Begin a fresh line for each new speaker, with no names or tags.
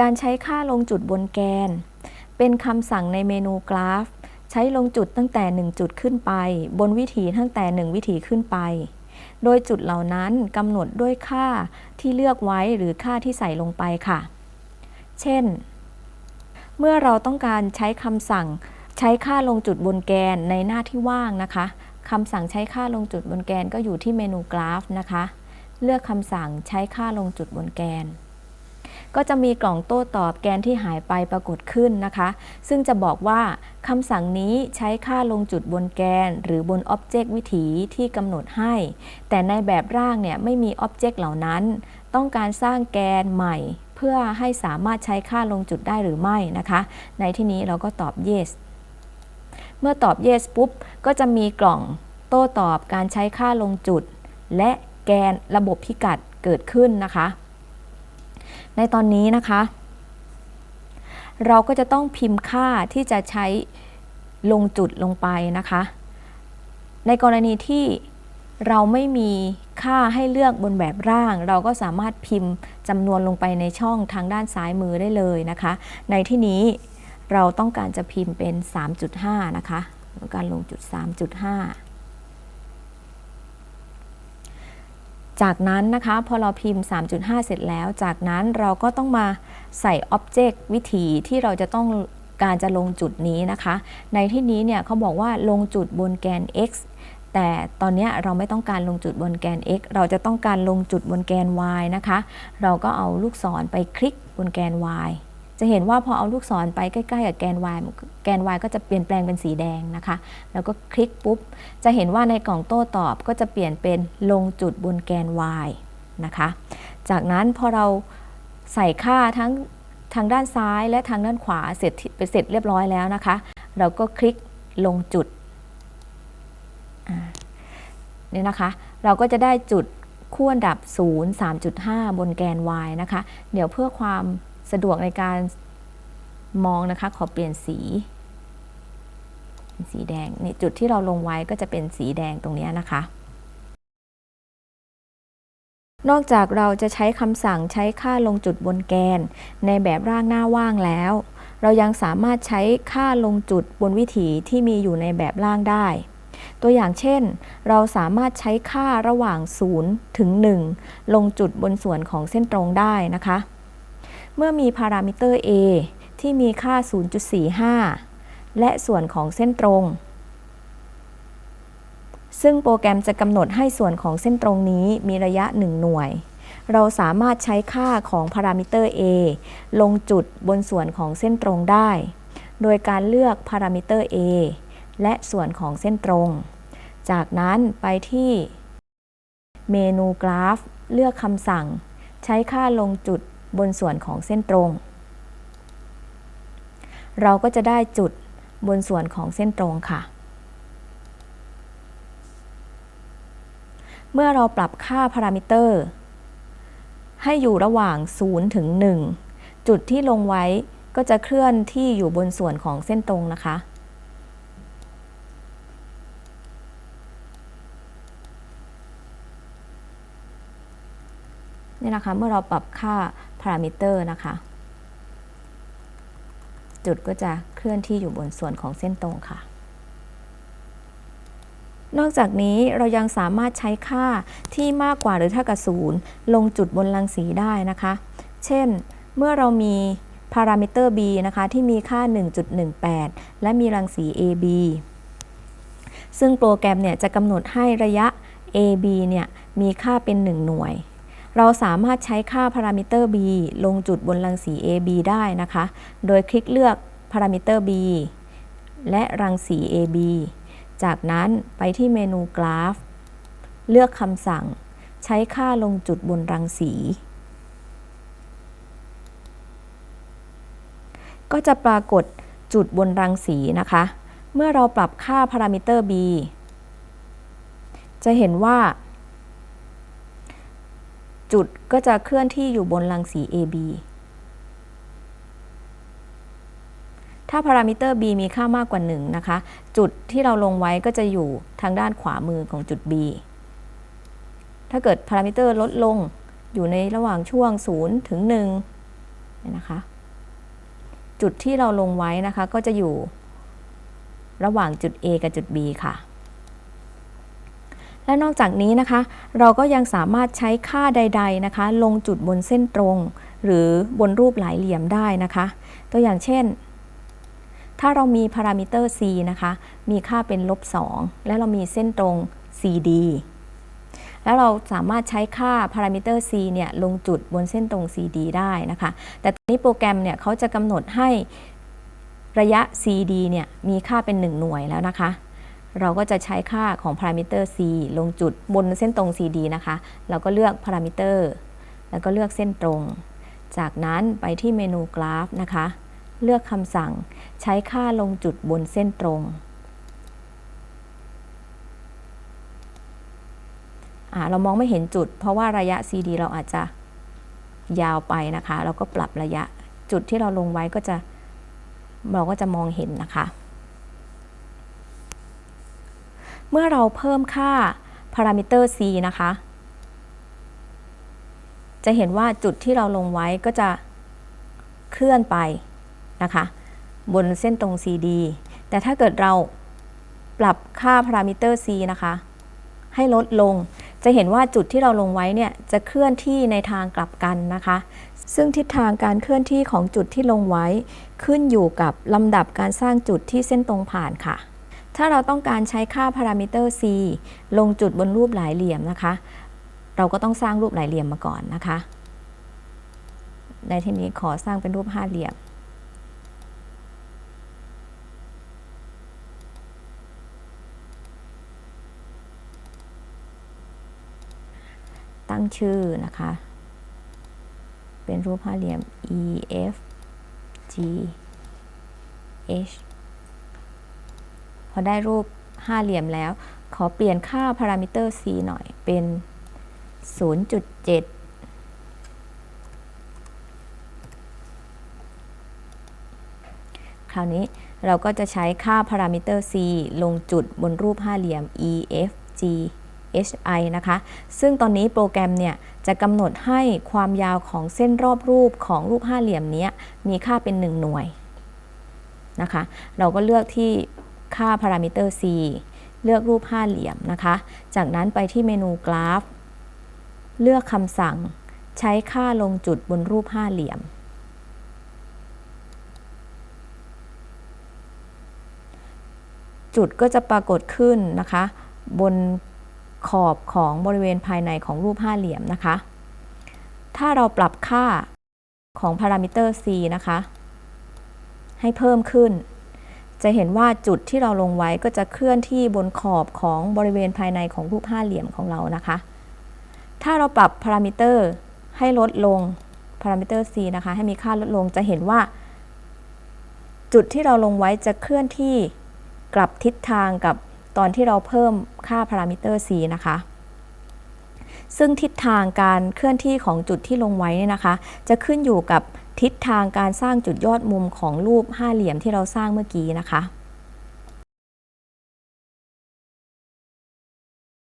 การใช้ค่าลงจุดบนแกน เป็นคำสั่งในเมนูกราฟ ใช้ลงจุดตั้งแต่ 1 จุดขึ้นไป บนวิถีตั้งแต่ 1 วิถีขึ้นไป โดยจุดเหล่านั้นกำหนดด้วยค่าที่เลือกไว้หรือค่าที่ใส่ลงไปค่ะ เช่น เมื่อเราต้องการใช้คำสั่งใช้ค่าลงจุดบนแกนในหน้าที่ว่างนะคะคำสั่งใช้ค่าลงจุดบนแกนก็อยู่ที่เมนูกราฟนะคะ เลือกคำสั่งใช้ค่าลงจุดบนแกน ก็จะมีกล่องโต้ตอบแกนที่หายไปปรากฏขึ้นนะคะ ซึ่งจะบอกว่าคำสั่งนี้ใช้ค่าลงจุดบนแกน หรือบนอ็อบเจกต์วิถีที่กำหนดให้ แต่ในแบบร่างเนี่ยไม่มีอ็อบเจกต์เหล่านั้น ต้องการสร้างแกนใหม่เพื่อให้สามารถใช้ค่าลงจุดได้หรือไม่นะคะ ในที่นี้เราก็ตอบ yes เมื่อตอบ yes ปุ๊บ ก็จะมีกล่องโต้ตอบการใช้ค่าลงจุด และแกนระบบพิกัดเกิดขึ้นนะคะ ในตอนนี้นะคะ เราก็จะต้องพิมพ์ค่าที่จะใช้ลงจุดลงไปนะคะ ในกรณีที่เราไม่มีค่าให้เลือกบนแบบร่าง เราก็สามารถพิมพ์จำนวนลงไปในช่องทางด้านซ้ายมือได้เลยนะคะ ในที่นี้เราต้องการจะพิมพ์เป็น 3.5 นะคะ การลงจุด 3.5 จากนั้นนะคะพอเราพิมพ์ 3.5 เสร็จแล้ว จากนั้นเราก็ต้องมาใส่อ็อบเจกต์วิธีที่เราจะต้องการจะลงจุดนี้นะคะ ในที่นี้เนี่ยเขาบอกว่าลงจุดบนแกน x แต่ตอนนี้เราไม่ต้องการลงจุดบนแกน x เราจะต้องการลงจุดบนแกน y นะคะ เราก็เอาลูกศรไปคลิกบนแกน y จะเห็นว่าพอเอาลูกศรไปใกล้ๆกับแกน y แกน y ก็จะเปลี่ยนแปลงเป็นสีแดงนะคะ แล้วก็คลิกปุ๊บ จะเห็นว่าในกล่องโต้ตอบก็จะเปลี่ยนเป็นลงจุดบนแกน y นะคะ จากนั้นพอเราใส่ค่าทั้งทางด้านซ้ายและทางด้านขวาเสร็จไปเสร็จเรียบร้อยแล้วนะคะ เราก็คลิกลงจุดนี่นะคะ เราก็จะได้จุดขั้วดับ 0 3.5 บนแกน y นะคะ เดี๋ยวเพื่อความ สะดวกในการมองนะคะ ขอเปลี่ยนสี สีแดงนี่จุดที่เราลงไว้ก็จะเป็นสีแดงตรงนี้นะคะ นอกจากเราจะใช้คำสั่งใช้ค่าลงจุดบนแกน ในแบบร่างหน้าว่างแล้ว เรายังสามารถใช้ค่าลงจุดบนวิถีที่มีอยู่ในแบบร่างได้ ตัวอย่างเช่น เราสามารถใช้ค่าระหว่าง 0 ถึง 1 ลงจุดบนส่วนของเส้นตรงได้นะคะ เมื่อมีพารามิเตอร์ a ที่มีค่า 0.45 และส่วนของเส้นตรง ซึ่งโปรแกรมจะกำหนดให้ส่วนของเส้นตรงนี้มีระยะ 1 หน่วย เราสามารถใช้ค่าของพารามิเตอร์ a ลงจุดบนส่วนของเส้นตรงได้ โดยการเลือกพารามิเตอร์ a และส่วนของเส้นตรง จากนั้นไปที่เมนูกราฟ เลือกคำสั่ง ใช้ค่าลงจุด บนส่วนของเส้นตรง เราก็จะได้จุดบนส่วนของเส้นตรงค่ะ เมื่อเราปรับค่าพารามิเตอร์ ให้อยู่ระหว่าง 0 ถึง 1 จุดที่ลงไว้ก็จะเคลื่อนที่อยู่บนส่วนของเส้นตรงนะคะนี่นะคะเมื่อเราปรับค่า พารามิเตอร์นะคะ จุดก็จะเคลื่อนที่อยู่บนส่วนของเส้นตรงค่ะ นอกจากนี้เรายังสามารถใช้ค่าที่มากกว่าหรือเท่ากับศูนย์ลงจุดบนรังสีได้นะคะ เช่น เมื่อเรามีพารามิเตอร์ b นะคะ ที่มีค่า 1.18 และมีรังสี ab ซึ่งโปรแกรมเนี่ยจะกำหนดให้ระยะ ab เนี่ยมีค่าเป็น 1 หน่วย เราสามารถใช้ค่าพารามิเตอร์ b ลงจุดบนรังสี AB ได้นะคะ โดยคลิกเลือกพารามิเตอร์ b และรังสี AB จากนั้นไปที่เมนูกราฟ เลือกคำสั่ง ใช้ค่าลงจุดบนรังสี ก็จะปรากฏจุดบนรังสีนะคะ เมื่อเราปรับค่าพารามิเตอร์ b จะเห็นว่า จุดก็จะเคลื่อนที่อยู่บนรังสี AB ถ้าพารามิเตอร์ b มีค่ามากกว่า 1 นะคะ จุดที่เราลงไว้ก็จะอยู่ทางด้านขวามือของจุด b ถ้าเกิดพารามิเตอร์ลดลงอยู่ในระหว่างช่วง 0 ถึง1เนี่ยนะคะ จุดที่เราลงไว้นะคะก็จะอยู่ระหว่างจุด A กับจุด B ค่ะ และนอกจากนี้นะคะ เราก็ยังสามารถใช้ค่าใด ๆนะคะ ลงจุดบนเส้นตรง หรือบนรูปหลายเหลี่ยมได้นะคะ ตัวอย่างเช่น ถ้าเรามีพารามิเตอร์ c นะคะ มีค่าเป็นลบ 2 และเรามีเส้นตรง CD แล้วเราสามารถใช้ค่าพารามิเตอร์ c เนี่ยลงจุดบนเส้นตรง CD ได้นะคะ แต่ตอนนี้โปรแกรมเนี่ยเขาจะกำหนดให้ระยะ CD เนี่ยมีค่าเป็น 1 หน่วยแล้วนะคะ เราก็จะใช้ค่าของพารามิเตอร์ c ลงจุดบนเส้นตรง CD นะคะ เราก็เลือกพารามิเตอร์ แล้วก็เลือกเส้นตรง จากนั้นไปที่เมนูกราฟนะคะ เลือกคำสั่งใช้ค่าลงจุดบนเส้นตรงอ่าเรามองไม่เห็นจุด เพราะว่าระยะ CD เราอาจจะยาวไปนะคะ เราก็ปรับระยะจุดที่เราลงไว้ก็จะเราก็จะมองเห็นนะคะ เมื่อเราเพิ่มค่าพารามิเตอร์ c นะคะ จะเห็นว่าจุดที่เราลงไว้ก็จะเคลื่อนไปนะคะ บนเส้นตรง CD แต่ถ้าเกิดเราปรับค่าพารามิเตอร์ c นะคะ ให้ลดลง จะเห็นว่าจุดที่เราลงไว้เนี่ยจะเคลื่อนที่ในทางกลับกันนะคะ ซึ่งทิศทางการเคลื่อนที่ของจุดที่ลงไว้ ขึ้นอยู่กับลำดับการสร้างจุดที่เส้นตรงผ่านค่ะ ถ้าเราต้องการใช้ค่าพารามิเตอร์ c ลงจุดบนรูปหลายเหลี่ยมนะคะ เราก็ต้องสร้างรูปหลายเหลี่ยมมาก่อนนะคะ ในที่นี้ขอสร้างเป็นรูปห้าเหลี่ยม ตั้งชื่อนะคะ เป็นรูปห้าเหลี่ยม E F G H พอได้รูปห้าเหลี่ยมแล้ว ขอเปลี่ยนค่าพารามิเตอร์ c หน่อยเป็น 0.7คราวนี้เราก็จะใช้ค่าพารามิเตอร์ c ลงจุดบนรูปห้าเหลี่ยม E F G H I นะคะ ซึ่งตอนนี้โปรแกรมเนี่ย จะกำหนดให้ความยาวของเส้นรอบรูปของรูปห้าเหลี่ยมนี้มีค่าเป็น 1 หน่วยนะคะ เราก็เลือกที่ ค่าพารามิเตอร์ c เลือกรูปห้าเหลี่ยมนะคะ จากนั้นไปที่เมนูกราฟ เลือกคำสั่ง ใช้ค่าลงจุดบนรูปห้าเหลี่ยม จุดก็จะปรากฏขึ้นนะคะ บนขอบของบริเวณภายในของรูปห้าเหลี่ยมนะคะ ถ้าเราปรับค่าของพารามิเตอร์ c นะคะ ให้เพิ่มขึ้น จะเห็นว่าจุดที่เราลงไว้ก็จะเคลื่อนที่บนขอบของบริเวณภายในของรูปห้าเหลี่ยมของเรานะคะ ถ้าเราปรับพารามิเตอร์ให้ลดลงพารามิเตอร์ c นะคะ ให้มีค่าลดลงจะเห็นว่า จุดที่เราลงไว้จะเคลื่อนที่กลับทิศทางกับตอนที่เราเพิ่มค่าพารามิเตอร์ c นะคะซึ่งทิศทางการเคลื่อนที่ของจุดที่ลงไว้เนี่ยนะคะ จะขึ้นอยู่กับ ทิศทางการสร้างจุดยอดมุมของรูปห้าเหลี่ยมที่เราสร้างเมื่อกี้นะคะ